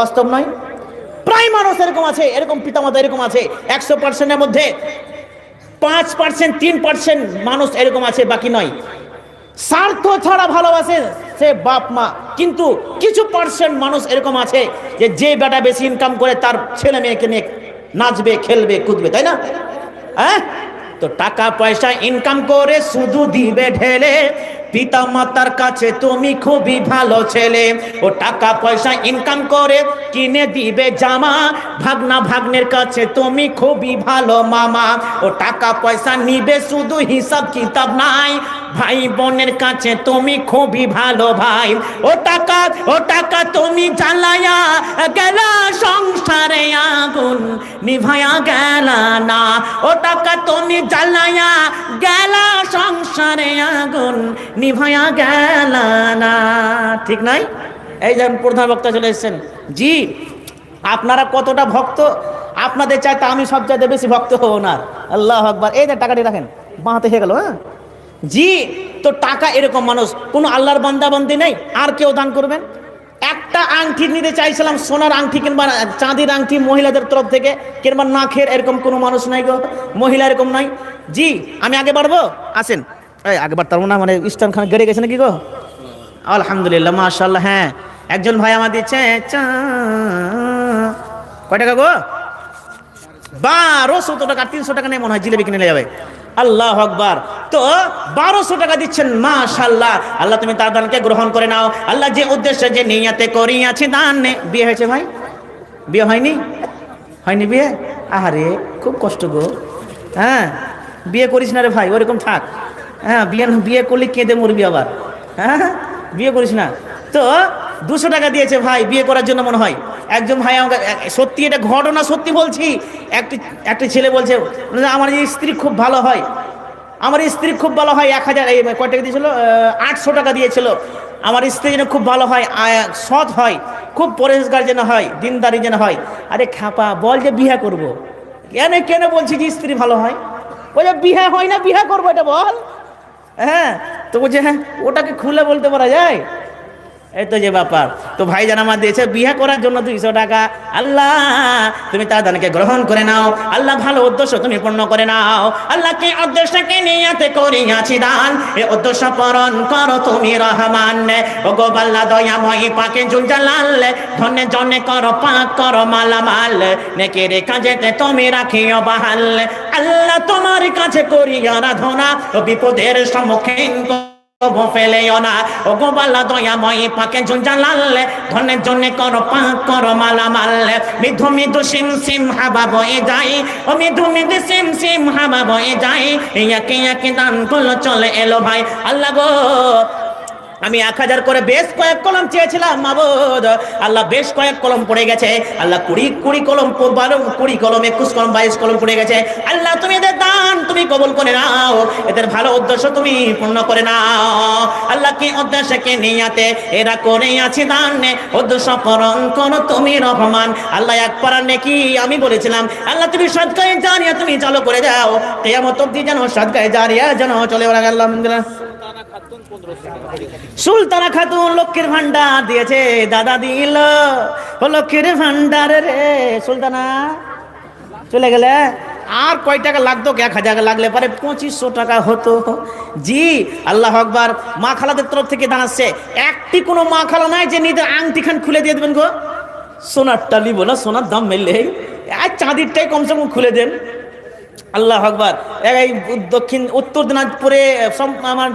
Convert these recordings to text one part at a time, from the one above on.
বাস্তব নয়। প্রায় মানুষ এরকম আছে, এরকম পিতামাতা এরকম আছে। একশো পার্সেন্টের মধ্যে পাঁচ পার্সেন্ট তিন পার্সেন্ট মানুষ এরকম আছে, বাকি নয়। স্বার্থ ছাড়া ভালোবাসে সে বাপ মা। কিন্তু কিছু পার্সেন্ট মানুষ এরকম আছে যে যে বেটা বেশি ইনকাম করে তার ছেলে মেয়েকে নিয়ে নাচবে, খেলবে, কুদবে, তাই না? হ্যাঁ? তো টাকা পয়সা ইনকাম করে শুধু দিবে ঢেলে। পিতা মাতার কাছে তুমি খুবই ভালো ছেলে। ও টাকা পয়সা ইনকাম করে কিনে দিবে জামা। ভাগনা ভাগ্নের কাছে তুমি খুবই ভালো মামা। ও টাকা পয়সা নিবে শুধু হিসাব কিতাব নাই। ভাই বোনের কাছে তুমি খুবই ভালো ভাই। ও টাকা ও টাকা তুমি জ্বালায়া গেলা সংসারে আগুন নিভায়া গেল না। ও টাকা তুমি জ্বালায়া গেলা সংসারে আগুন নিভায়া গেল না। ঠিক নাই? এই যেমন প্রধান বক্তা চলে এসেছেন। জি, আপনারা কতটা ভক্ত? আপনাদের চাইতে আমি সব চাইতে বেশি ভক্ত হব না আল্লাহ আকবার। এই যে টাকাটি রাখেন বাঁহাতে হয়ে গেল হ্যাঁ? জি, তো টাকা এরকম মানুষ, কোনো আল্লাহর বান্দাবান্দি নেই, আর কেউ দান করবেন? একটা আংটি নিতে চাইছিলাম, সোনার আংটি কিংবা চাঁদির আংটি মহিলাদের তরফ থেকে, কিংবা নাখের এরকম কোনো মানুষ নাই গো, মহিলা এরকম নাই। জি, আমি আগে বাড়বো? আসেন। এই আগে বাড়তাম না মানে ইস্টার্ন খান গেড়ে গেছে নাকি গো? আলহামদুলিল্লাহ মাশাল্লাহ হ্যাঁ। একজন ভাই আমার দিচ্ছে কয় টাকা গো? বারোশো টাকা, তিনশো টাকা নেই মনে হয় জিলেবি কিনে যাবে। আল্লাহ আকবার। তো বারোশো টাকা দিচ্ছেন মাশাল্লাহ আল্লাহ, তুমি তার দানকে গ্রহণ করে নাও। আল্লাহ, যে উদ্দেশ্যে, যে নিয়াতে করিয়াছি, দান বিয়ে হয়েছে ভাই? বিয়ে হয়নি? হয়নি বিয়ে? আহারে, খুব কষ্ট গো। হ্যাঁ বিয়ে করিস না রে ভাই, ওরকম থাক। হ্যাঁ বিয়ে বিয়ে করলে কেঁদে মরবি আবার। হ্যাঁ বিয়ে করিস না। তো দুশো টাকা দিয়েছে ভাই বিয়ে করার জন্য মনে হয়। একজন ভাই আমাকে সত্যি এটা ঘটনা সত্যি বলছি। একটি একটি ছেলে বলছে "না, আমার স্ত্রী খুব ভালো হয়। আমার স্ত্রী খুব ভালো হয় এক হাজার এই কয় টাকা দিয়েছিল? আটশো টাকা দিয়েছিল। আমার স্ত্রী যেন খুব ভালো হয় সৎ হয় খুব পরিষ্কার যেন হয় দিনদারি যেন হয়। আরে খাপা বল যে বিয়ে করব। কেন কেন বলছি যে স্ত্রী ভালো হয়? বলছে বিয়ে হয় না বিয়ে করব এটা বল। হ্যাঁ তো বলছে হ্যাঁ ওটাকে খুলে বলতে পারা যায়? এই তো যে ব্যাপার তো ভাই জান আমার দিয়েছে, বিয়ে করার জন্য দুইশো টাকা। আল্লাহ, তুমি তার দানকে গ্রহণ করে নাও। আল্লাহ ভালো উদ্দেশ্য তুমি পূর্ণ করে নাও। আল্লাহকে উদ্দেশ্যকে নিয়াতে করিয়াছি দান। এ উদ্দেশ্য পূরণ করো তুমি রহমান ও গোবাল্লা দয়াময়ী পাকে জুলজালাল ধনে জনে করো পাক, করো মালামাল নেকে রেখা যেতে তুমি রাখিও বাহাল আল্লাহ তোমার কাছে করি আরাধনা ও বিপদের সম্মুখীন ফেলেও না ও গোবালা দয়াময়ী পাকে জুঞ্জালাল ধনের জন্য করো পাক মালা মালামাল মিধু মিধু সিম সিম হাবা বয়ে যাই ও মিধু মিধু সিম সিম হাবা বয়ে যাই ইয়াকে ইয়াকে দান করল চলে এলো ভাই আল্লাহ গো আমি এক হাজার করে বেশ কয়েক কলম চেয়েছিলাম, মাবুদ। আল্লাহ বেশ কয়েক কলম পড়ে গেছে। আল্লাহ কুড়ি কুড়ি কলম বারো, কুড়ি কলম, একুশ কলম, বাইশ কলম পড়ে গেছে। আল্লাহ, তুমি এদের দান তুমি কবল করে নাও। এদের ভালো উদ্দেশ্য তুমি পূর্ণ করে নাও। আল্লাহ, কি উদ্দেশ্যে কে নিয়াতে? এরা করে আছে দান। নে উদ্দেশ্য পূরণ করো তুমি, রহমান। আল্লাহ, এক পারার নেকি, আমি বলেছিলাম। আল্লাহ, তুমি সদকায় জারিয়া তুমি চালু করে দাও। কেয়ামত অব্দি যেন সদকায় জারিয়া যেন চলে ওরা আলহামদুলিল্লাহ। সুলতানা খাতুন লক্ষ্মীর ভান্ডার দিয়েছে, দাদা দিল লক্ষ্মীর ভান্ডার রে। সুলতানা, চলে গেলে? আর কয় টাকা লাগতো? এক হাজার লাগলে পরে পঁচিশশো টাকা হতো। জি, আল্লাহ আকবার। মা খালাদের তরফ থেকে দাঁড়াচ্ছে একটি কোনো মা খালা নাই যে নিজের আংটি খান খুলে দিয়ে দেবেন গো? সোনারটা নিব না সোনার দাম মেললে আর চাঁদিরটাই কমসে কম খুলে দেন। আল্লাহ আকবার। এই দক্ষিণ, উত্তর দিনাজপুরে আমার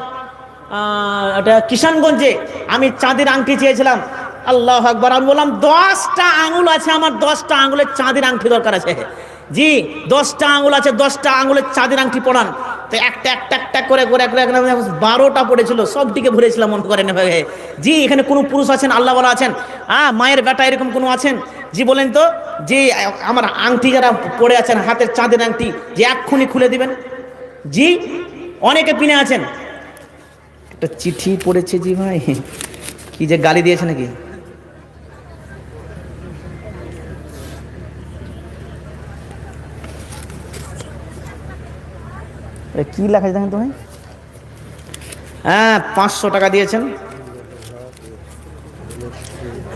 কিষানগঞ্জে আমি চাঁদের আংটি চেয়েছিলাম। আল্লাহ আকবার। আমি বললাম, দশটা আঙুল আছে আমার, দশটা আঙুলের চাঁদের আংটি দরকার আছে। জি, দশটা আঙুল আছে, দশটা আঙুলের চাঁদের আংটি পড়ান তো একটা একটা একটা করে করে করে বারোটা পড়েছিল সবটিকে ভরেছিলাম মনে করেন জি, এখানে কোনো পুরুষ আছেন? আল্লাহ বলা আছেন? হ্যাঁ মায়ের বেটা এরকম কোনো আছেন? জি, বলেন তো, যে আমার আংটি যারা পড়ে আছেন, হাতের চাঁদের আংটি, যে এক্ষুনি খুলে দিবেন? জি, অনেকে পিনে আছেন। একটা চিঠি পড়েছে জি ভাই, কি যে গালি দিয়েছে নাকি? কি লেখা দেখেন তো ভাই? হ্যাঁ পাঁচশো টাকা দিয়েছেন।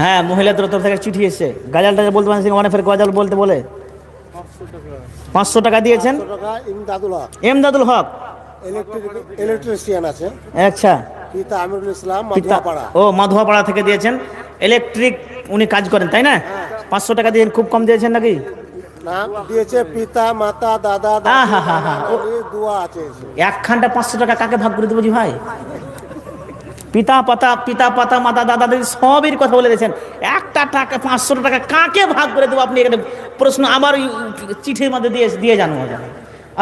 হ্যাঁ মহিলাদের তরফ থেকে চিঠি এসছে। গাজালটা বলতে পারেন মানে ফের গজাল বলতে বলে। পাঁচশো টাকা দিয়েছেন? টাকা ইমদাদুল হক। এমদাদুল হক? ইলেকট্রিশিয়ান আছে। আচ্ছা। পিতা আমিরুল ইসলাম মাধুয়াপাড়া। ও মাধুয়াপাড়া থেকে দিয়েছেন। ইলেকট্রিক উনি কাজ করেন তাই না? পাঁচশো টাকা দিয়েছেন খুব কম দিয়েছেন নাকি? দিয়েছে পিতা মাতা দাদা দোয়া আছে। এসে। একখানটা পাঁচশো টাকা কাকে ভাগ করে দেবো জি ভাই? পিতা পাতা পিতা পাতা, মাতা, দাদা, দাদি সবের কথা বলে দিয়েছেন। একটা টাকা, পাঁচশো টাকা কাকে ভাগ করে দেবো আপনি এখানে? প্রশ্ন আমার চিঠির মধ্যে দিয়ে দিয়ে জানো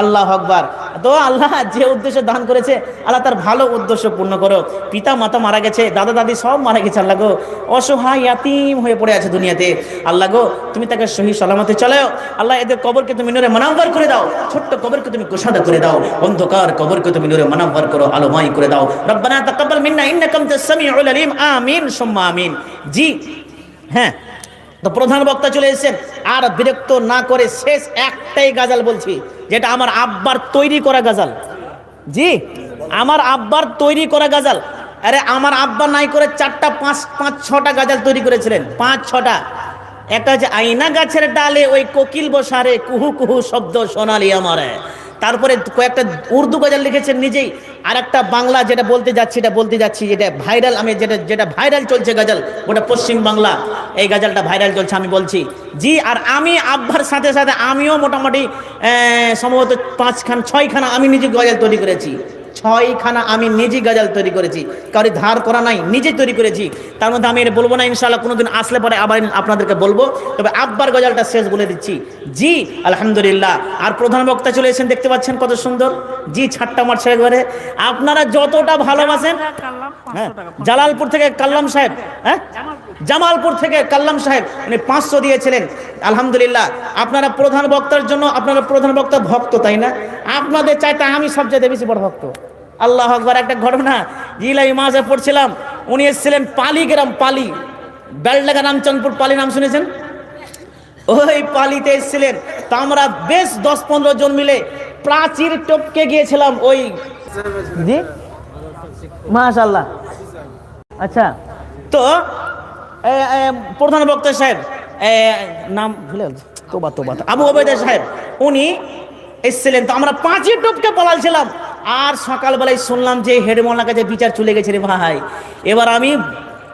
আল্লাহ আকবার। তো আল্লাহ যে উদ্দেশ্য দান করেছে, আল্লাহ তার ভালো উদ্দেশ্য পূর্ণ করো। পিতা মাতা মারা গেছে দাদা দাদি সব মারা গেছে, আল্লাহ গো, অসহায় হয়ে পড়ে আছে দুনিয়াতে। আল্লাহ গো, তুমি তাকে সহি সালামতে চলাও আল্লাহ এদের কবরকে তুমি নূরে মানাব্বার করে দাও। ছোট্ট কবরকে তুমি কোষাদা করে দাও। অন্ধকার কবরকে তুমি নূরে মানাব্বার করো, আলোময় করে দাও। রব্বানা তাকাব্বাল মিন্না ইন্নাকা আনতাস সামিউল আলিম। আমিন, সুম্মা আমিন। জি হ্যাঁ। তো প্রধান বক্তা চলে এসেছেন, আর বিরক্ত না করে শেষ একটাই গাজাল বলছি, যেটা আমার আব্বার তৈরি করা গাজাল। জি, আমার আব্বার তৈরি করা গাজাল। আরে, আমার আব্বা নাই করে চারটা, পাঁচ পাঁচ, ছটা গাজাল তৈরি করেছিলেন, পাঁচ, ছটা। একটা হচ্ছে আইনা গাছের ডালে ওই কোকিল বসারে কুহু কুহু শব্দ সোনালি আমারে। তারপরে কয়েকটা উর্দু গজাল লিখেছেন নিজেই। আর একটা বাংলা যেটা বলতে যাচ্ছি, এটা বলতে যাচ্ছি যেটা ভাইরাল আমি যেটা যেটা ভাইরাল চলছে গজল, ওটা পশ্চিম বাংলা। এই গজলটা ভাইরাল চলছে, আমি বলছি। জি, আর আমি, আব্বার সাথে সাথে আমিও মোটামুটি সম্ভবত পাঁচখান, ছয়খানা আমি নিজে গজল তৈরি করেছি। ছয়খানা আমি নিজে গজল তৈরি করেছি। কারও ধার করা নাই নিজে তৈরি করেছি। তার মধ্যে আমি এটা বলব না ইনশাআল্লাহ কোনোদিন আসলে পরে আবার আপনাদেরকে বলব। তবে আব্বার গজালটা শেষ বলে দিচ্ছি। জি আলহামদুলিল্লাহ। আর প্রধান বক্তা চলে এসেছেন দেখতে পাচ্ছেন কত সুন্দর। জি ছাট্টা মারছে একবারে আপনারা যতটা ভালোবাসেন হ্যাঁ জালালপুর থেকে কাল্লাম সাহেব হ্যাঁ? জামালপুর থেকে কাল্লাম সাহেব, উনি পাঁচশো দিয়েছিলেন। আলহামদুলিল্লাহ, আপনারা প্রধান বক্তার জন্য, আপনারা প্রধান বক্তা ভক্ত, তাই না? আপনাদের চাইতে আমি সবচেয়ে বেশি বড় ভক্ত। আল্লাহ আকবার, একটা ঘটনা, জিলাই মাসে পড়ছিলাম, উনি এসেছিলেন পালি গ্রাম পালি। বেলডাঙ্গা, রামচন্দ্রপুর, পালি, নাম শুনেছেন? ওই পালিতে এসেছিলেন। তা আমরা বেশ দশ পনেরো জন মিলে প্রাচীর টপকে গিয়েছিলাম ওই মাশাল্লাহ আচ্ছা তো প্রধান বক্তা সাহেব নাম ভুলে তোবা তোবা আবু ওবেদা সাহেব, উনি এসছিলেন। তো আমরা পাঁচই টপকে পলালছিলাম আর সকালবেলায় শুনলাম যে হেড মহলার কাছে বিচার চলে গেছে রে ভাই। এবার আমি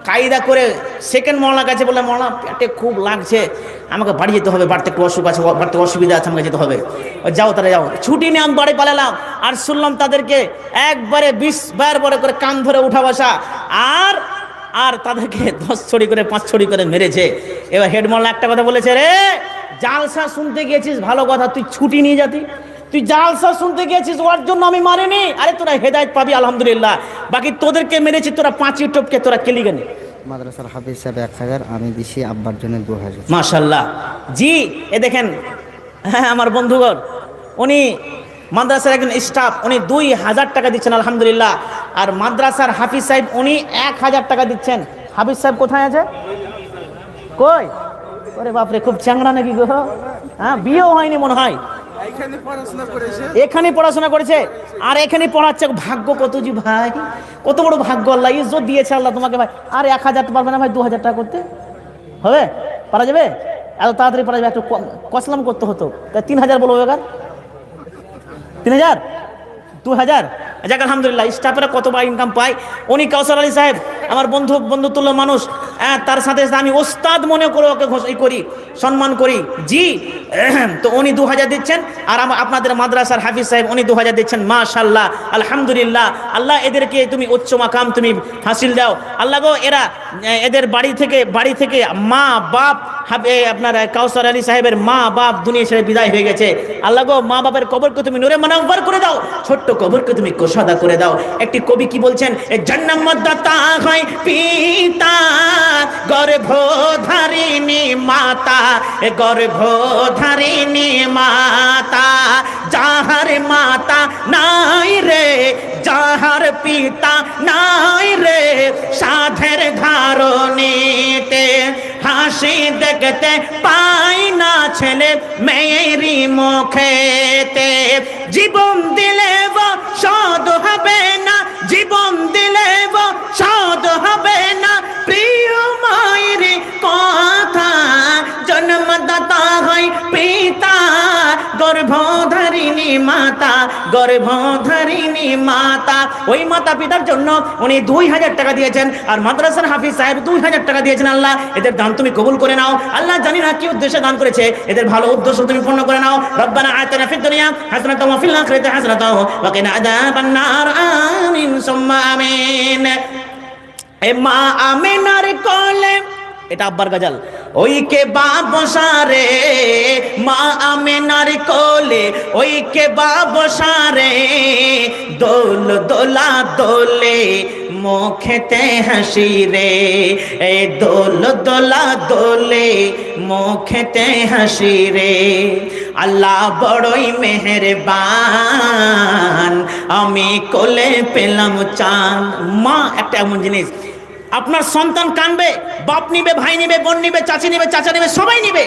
কায়দা করে সেকেন্ড মহলার কাছে বললাম মহলা পেটে খুব লাগছে। আমাকে বাড়ি যেতে হবে, বাড়িতে একটু অসুখ আছে, বাড়িতে অসুবিধা আছে, আমাকে যেতে হবে। যাও তারা যাও। ছুটি নিয়ে আমি বাড়ি পালালাম। আর শুনলাম তাদেরকে একবারে বিশ বার বড় করে কান ধরে উঠা বসা। আর আর তাদেরকে দশ ছড়ি করে পাঁচ ছড়ি করে মেরেছে। এবার হেডমল একটা কথা বলেছে রে জালসা শুনতে গিয়েছিস? ভালো কথা তুই ছুটি নিয়ে যাতি। তুই জালসা শুনতে গিয়েছিস? ওর জন্য আমি মারিনি। আরে তোরা হেদায়ত পাবি আলহামদুলিল্লাহ। বাকি তোদেরকে মেরেছি তোরা পাঁচই টপকে তোরা কেলি গেনি মাদ্রাসার হাফিজ সাহেব এক হাজার আমি দিছি আব্বার জন্য দু হাজার মাশাল্লাহ জি এ দেখেন হ্যাঁ আমার বন্ধুগণ উনি মাদ্রাসার একজন স্টাফ উনি দুই হাজার টাকা দিচ্ছেন আলহামদুলিল্লাহ। আর মাদ্রাসার হাফিজ সাহেব উনি এক হাজার টাকা দিচ্ছেন। হাফিজ সাহেব কোথায় আছে? কই? ওরে বাপরে খুব চ্যাংড়া নাকি গো? হ্যাঁ বিয়েও হয়নি মনে হয়। এখানে পড়াশোনা করেছে। আর এখানে পড়াচ্ছে ভাগ্য কত জি ভাই। কত বড় ভাগ্য আল্লাহ ইজ্জত দিয়েছে আল্লাহ তোমাকে ভাই। আর এক হাজার পারবে না ভাই দু হাজার টাকা করতে। হবে? পারা যাবে? এত তাড়াতাড়ি পারা যাবে একটু কসলাম করতে হতো। তা তিন হাজার বলব এবার। তিন হাজার? দু হাজার যাক, আলহামদুলিল্লাহ স্টাফেরা কত বা ইনকাম পায়? উনি কাউসার আলী সাহেব, আমার বন্ধু, বন্ধুতুল্য মানুষ হ্যাঁ তার সাথে সাথে আমি ওস্তাদ মনে করে ওকে ঘোষণা করি, সম্মান করি। জি তো উনি দু হাজার দিচ্ছেন, আর আপনাদের মাদ্রাসার হাফিজ সাহেব, উনি দু হাজার দিচ্ছেন মাশাল্লাহ আলহামদুলিল্লাহ। আল্লাহ এদেরকে তুমি উচ্চ মাকাম তুমি হাসিল দাও। আল্লাহ গো, এরা এদের বাড়ি থেকে বাড়ি থেকে মা, বাপ আপনার কাউসার আলী সাহেবের মা, বাপ, দুনিয়া ছেড়ে বিদায় হয়ে গেছে। আল্লাহ গো মা বাবার কবরকে তুমি নূরে মানাব্বার করে দাও, ছোট্ট কবরকে তুমি কোষাদা করে দাও। একটি কবি কি বলছেন? হয় পিতা, গর্ভধারিণী মাতা গর্ভধারিণী মাতা, যাহার মাতা নাই রে, যাহার পিতা নাই রে, সাধের ধারণীতে হাসি দেখতে পাই না ছেলে মেয়েরই মুখেতে। জীবন দিলে সদ দিলে সদ হবে গর্ভধারিণী মাতা গর্ভধারিণী মাতা। ওই মাতা পিতার জন্য উনি দুই হাজার টাকা দিয়েছেন আর মাদ্রাসার হাফিজ সাহেব দুই হাজার টাকা দিয়েছেন আল্লাহ। এদের দান তুমি কবুল করে নাও। আল্লাহ জানি না কি উদ্দেশ্যে দান করেছে। এদের ভালো উদ্দেশ্য তুমি পূর্ণ করে নাও। রব্বানা আতিনা ফিদ দুনিয়া হাসানাতাও ওয়া ফিল আখিরাতি হাসানাতাও ওয়া কিনা আযাবান নার। আমিন, সুম্মা আমিন। এ মা আমিনার কোলে। এটা আব্বার গাজাল। ওই কে বাবসারে, মা আমিনার কোলে ওই কে বাবসারে, দোল দোলা দোলে, মুখেতে হাসি রে এ দোল দোলা দোলে, মুখেতে হাসি রে আল্লাহ বড়ই মেহেরবান, আমি কোলে পেলাম চান মা, একটা এমন জিনিস আপনার সন্তান কানবে, বাপ নিবে, ভাই নিবে, বোন নিবে, চাচি নিবে, চাচা নিবে, সবাই নিবে।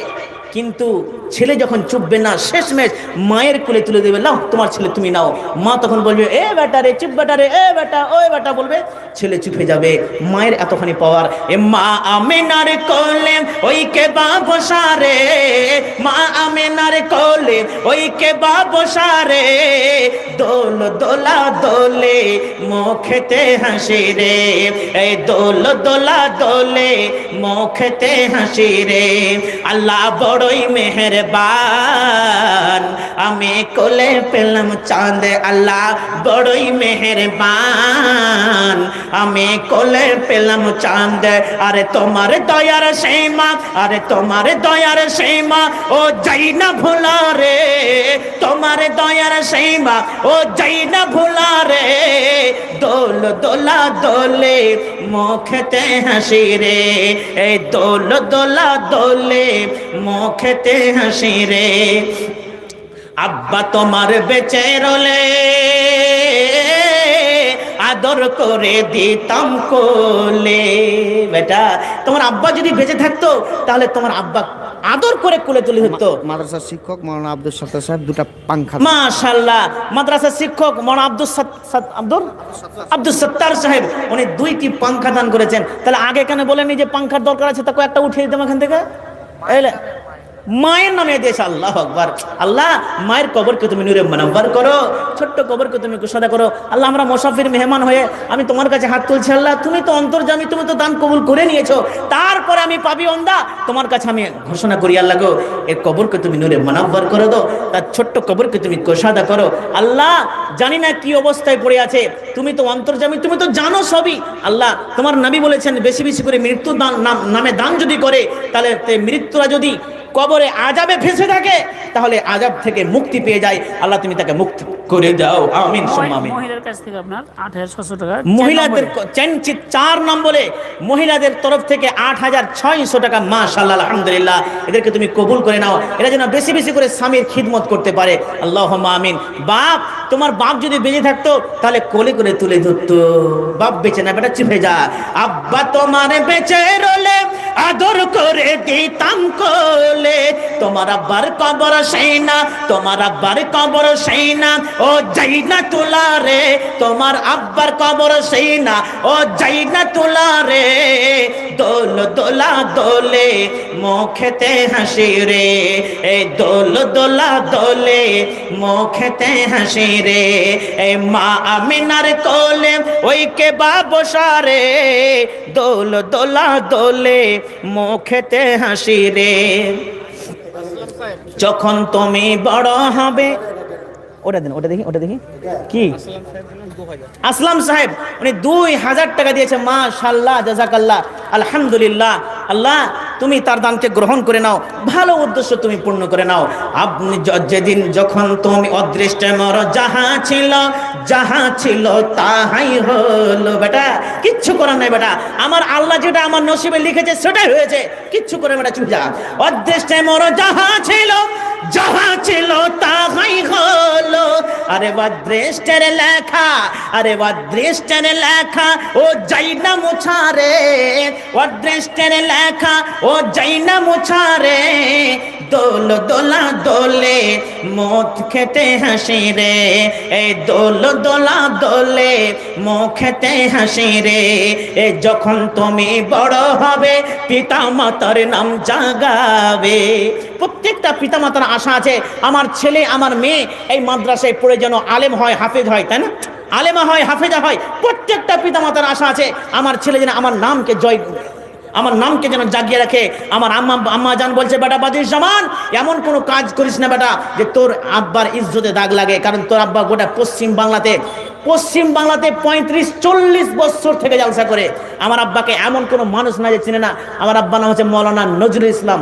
কিন্তু ছেলে যখন চুপবে না শেষ ম্যাচ মায়ের কোলে তুলে দেবে, নাও, তোমার ছেলে তুমি নাও। মা তখন বলবে, এ বেটা রে, চুপ বেটা রে, এ বেটা ওই বেটা, বলবে, ছেলে চুপে যাবে। মায়ের এতখানি পাওয়ার, এ মা আমেনার কোলে, ওই কে বাবসারে মা আমেনার কোলে, ওই কে বাবসারে দোল দোলা দোলে, মুখেতে হাসি রে, এই দোল দোলা দোলে, মুখেতে হাসি রে। আল্লাহ বড়ই মেহেরবান। আমি কোলে পেলাম চাঁদ আল্লাহ, বড়ই মেহেরবান। আমি কোলে পেলাম চাঁদ, আরে তোমার দয়ার সীমা, আরে তোমার দয়ার সীমা, ও যাই না ভোলা রে। তোমার দয়ার সীমা, ও যাই না ভোলা রে। দোল দোলা দোলে মুখতে হাসি রে, এই দোল দোলা দোলে মুখতে হাসি রে। আব্বা তোমার বেচে রলে আদর করে দিতাম কোলে। বেটা তোমার আব্বা যদি বেঁচে থাকতো তাহলে তোমার আব্বা আদর করে কোলে তুলে হতো মাদ্রাসার শিক্ষক মৌলানা আব্দুল সত্তার সাহেব দুটা পাংখা মাশাল্লাহ মাদ্রাসার শিক্ষক মৌলানা আব্দুল আব্দুল? আব্দুল সত্তার সাহেব উনি দুইটি পাংখা দান করেছেন। তাহলে আগে কেন বলেনি যে পাংখার দরকার আছে তা একটা উঠিয়ে দিতাম এখান থেকে? মায়ের নামে দিয়েছে আল্লাহ আকবার। আল্লাহ, মায়ের কবরকে তুমি নূরে মানাব্বার করো, ছোট্ট কবরকে তুমি কুশাদা করো। আল্লাহ, আমরা মোসাফির মেহমান হয়ে আমি তোমার কাছে হাত তুলছি। আল্লাহ, তুমি তো অন্তর্জামী তুমি তো দান কবুল করে নিয়েছো। তারপরে আমি পাবি অন্দা তোমার কাছে আমি ঘোষণা করি, আল্লাহ গো এর কবরকে তুমি নূরে মানাব্বার করে দো তার ছোট্ট কবরকে তুমি কোষাদা করো। আল্লাহ, জানি না কি অবস্থায় পড়ে আছে। তুমি তো অন্তর্জামী তুমি তো জানো সবই। আল্লাহ, তোমার নবী বলেছেন, বেশি বেশি করে মৃত্যু দান নামে দান যদি করে, তাহলে মৃত্যুরা যদি কবরে আজাবে ফেসে থাকে তাহলে আজাব থেকে মুক্তি পেয়ে যায়। আল্লাহ তুমি তাকে মুক্তি করে দাও। আমিন আমিন। মহিলার কাছ থেকে আপনার আট হাজার ছশো টাকা মহিলাদের চেনচিত চার নম্বরে মহিলাদের তরফ থেকে আট হাজার ছয়শো টাকা মাশাল্লাহ আলহামদুলিল্লাহ। এদেরকে তুমি কবুল করে নাও। এরা যেন বেশি বেশি করে স্বামীর খিদমত করতে পারে। আল্লাহ আমিন। বাপ তোমার বাপ যদি বেঁচে থাকতো তাহলে কোলে করে তুলে ধরতো। বাপ বেঁচে না বেটা চুপে যা। আব্বা তোমার বেঁচে রলে আদর করে দিতাম কোলে। তোমার আব্বার কবর সেই না, তোমার আব্বার কবর সেই না। ও যাই না তোলা রে, তোমার আব্বার কবর সেই না। ও যাই না তোলা রে, দোল দোলা দোলে, মুখেতে হাসি রে। এই দোল দোলা দোলে, মুখেতে হাসি রে। এই মা আমিনার কোলে, ওই কে বাবসারে দোল দোলা দোলে মুখেতে হাসি রে। যখন তুমি বড় হবে ওটা দিন ওটা দেখি ওটা দেখি। কি? আসলাম সাহেব, উনি দুই হাজার টাকা দিয়েছে মা শাল্লাহ জাজাকাল্লাহ আলহামদুলিল্লাহ। আল্লাহ, তুমি তার দানকে গ্রহণ করে নাও, ভালো উদ্দেশ্য তুমি পূর্ণ করে নাও। আপনি যেদিন যখন তুমি অদৃষ্টে মর, যাহা ছিল যাহা ছিল তাহাই হলো, বেটা, কিচ্ছু করার নাই, বেটা। আমার আল্লাহ যেটা আমার নসিবে লিখেছে, সেটাই হয়েছে। কিচ্ছু করে বেটা, চুপ যা। অদৃষ্টে মর, যাহা ছিল যাহা ছিল তাহাই হলো। আরে বদৃষ্টের লেখা, আরে বদৃষ্টের লেখা, ও যাই না মুছারে অদৃষ্টের লেখা, ও যাই না মুছারে দোল দোলা দোলে, মদ খেতে হাসি রে। এই দোল দোলা দোলে, মদ খেতে হাসি রে। এ যখন তুমি বড় হবে পিতা মাতার নাম জাগাবে। প্রত্যেকটা পিতা মাতার আশা আছে, আমার ছেলে, আমার মেয়ে এই মাদ্রাসায় পড়ে যেন আলেম হয়, হাফেজ হয়, তাই না? আলেমা হয়, হাফেজা হয়, প্রত্যেকটা পিতা মাতার আশা আছে, আমার ছেলে যেন আমার নামকে জয় আমার নামকে যেন জাগিয়ে রাখে। আমার আম্মা আম্মা জান বলছে, বেটা বাদির জামান এমন কোনো কাজ করিস না বেটা যে তোর আব্বার ইজ্জতে দাগ লাগে। কারণ তোর আব্বা গোটা পশ্চিম বাংলাতে পশ্চিম বাংলাতে পঁয়ত্রিশ, চল্লিশ বছর থেকে জালসা করে। আমার আব্বাকে এমন কোনো মানুষ না যে চিনে না। আমার আব্বা নাম হচ্ছে মৌলানা নজরুল ইসলাম।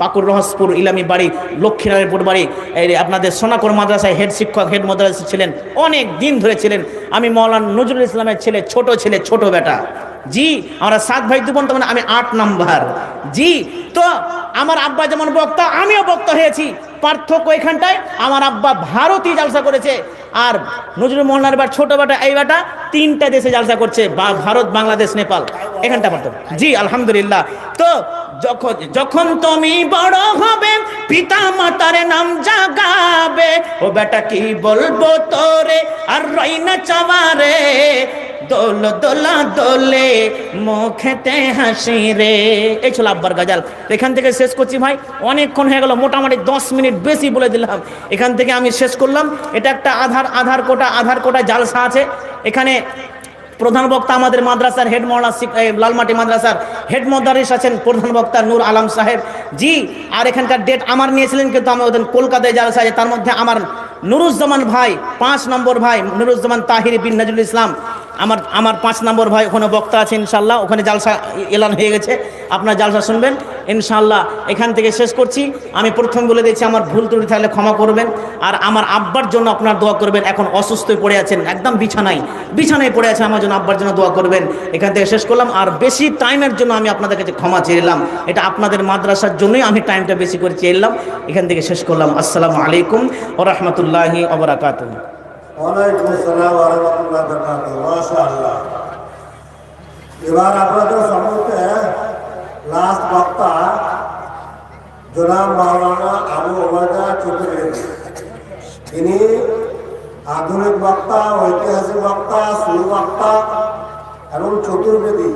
পাকুর রহসপুর ইলামি বাড়ি লক্ষ্মীনারায়ণপুর বাড়ি। এই আপনাদের সোনাকর মাদ্রাসায় হেড শিক্ষক, হেড মাদ্রাসা ছিলেন, অনেক দিন ধরে ছিলেন। আমি মৌলানা নজরুল ইসলামের ছেলে, ছোট ছেলে, ছোট বেটা। জি, আমরা সাত ভাই, দু বোন তখন আমি আট নাম্বার। জি, তো আমার আব্বা যেমন বক্তা, আমিও বক্তা হয়েছি। পার্থক্য এখানটায়, আমার আব্বা ভারতই জালসা করেছে, আর নজরুল মোহনার বার ছোট বেটা, এই বেটা তিনটা দেশে জালসা করছে, বা ভারত, বাংলাদেশ, নেপাল। এখানটা পার্থক্য জি, আলহামদুলিল্লাহ। তো যখন যখন তুমি বড় হবে পিতা মাতার নাম জাগাবে, ও বেটা কি বলব তোরে, আর রইনা চাওয়ারে দোল দোলা দোলে মুখেতে হাসি রে। এই ছিল আব্বার গাজাল। এখান থেকে শেষ করছি ভাই। অনেকক্ষণ হয়ে গেল, মোটামুটি দশ মিনিট বেশি বলে দিলাম। এখান থেকে আমি শেষ করলাম। এটা একটা আধার আধার কোটা আধার কোটা জালসা আছে। এখানে প্রধান বক্তা আমাদের মাদ্রাসার হেড মৌলা লালমাটি মাদ্রাসার হেড মদারিস আছেন প্রধান বক্তা নূর আলম সাহেব। জি, আর এখানকার ডেট আমার নিয়েছিলেন, কিন্তু আমি ওদের কলকাতায় জালসা আছে। তার মধ্যে আমার নুরুজ্জামান ভাই, পাঁচ নম্বর ভাই, নুরুজ্জামান তাহির বিন নজরুল ইসলাম। আমার আমার পাঁচ নম্বর ভাই ওখানে বক্তা আছে ইনশাল্লাহ ওখানে জালসা এলান হয়ে গেছে, আপনার জালসা শুনবেন ইনশাল্লাহ এখান থেকে শেষ করছি। আমি প্রথম বলে দিয়েছি, আমার ভুল ত্রুটি থাকলে ক্ষমা করবেন, আর আমার আব্বার জন্য আপনার দোয়া করবেন, এখন অসুস্থ পড়ে আছেন, একদম বিছানায় বিছানায় পড়ে আছে, আমার জন্য আব্বার জন্য দোয়া করবেন, এখান থেকে শেষ করলাম, আর বেশি টাইমের জন্য আমি আপনাদের কাছে ক্ষমা চেয়েলাম এটা আপনাদের মাদ্রাসার জন্যই আমি টাইমটা বেশি করে চেয়েলাম এখান থেকে শেষ করলাম, আসসালামু আলাইকুম ও রহমতুল্লাহি ওয়ালাইকুম আসসালাম ওয়া রাহমাতুল্লাহি ওয়া বারাকাতুহু মাশাআল্লাহ এবার আপনাদের সম্মুখে লাস্ট বক্তা জনাব মাওলানা আবু ওবায়দা চতুর্বেদী তিনি আধুনিক বক্তা ঐতিহাসিক বক্তা সুর বক্তা এবং চতুর্বেদী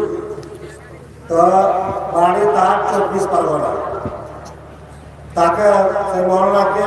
তো বাড়ি তার চব্বিশ পরগনা তাকে সেই মহল্লাকে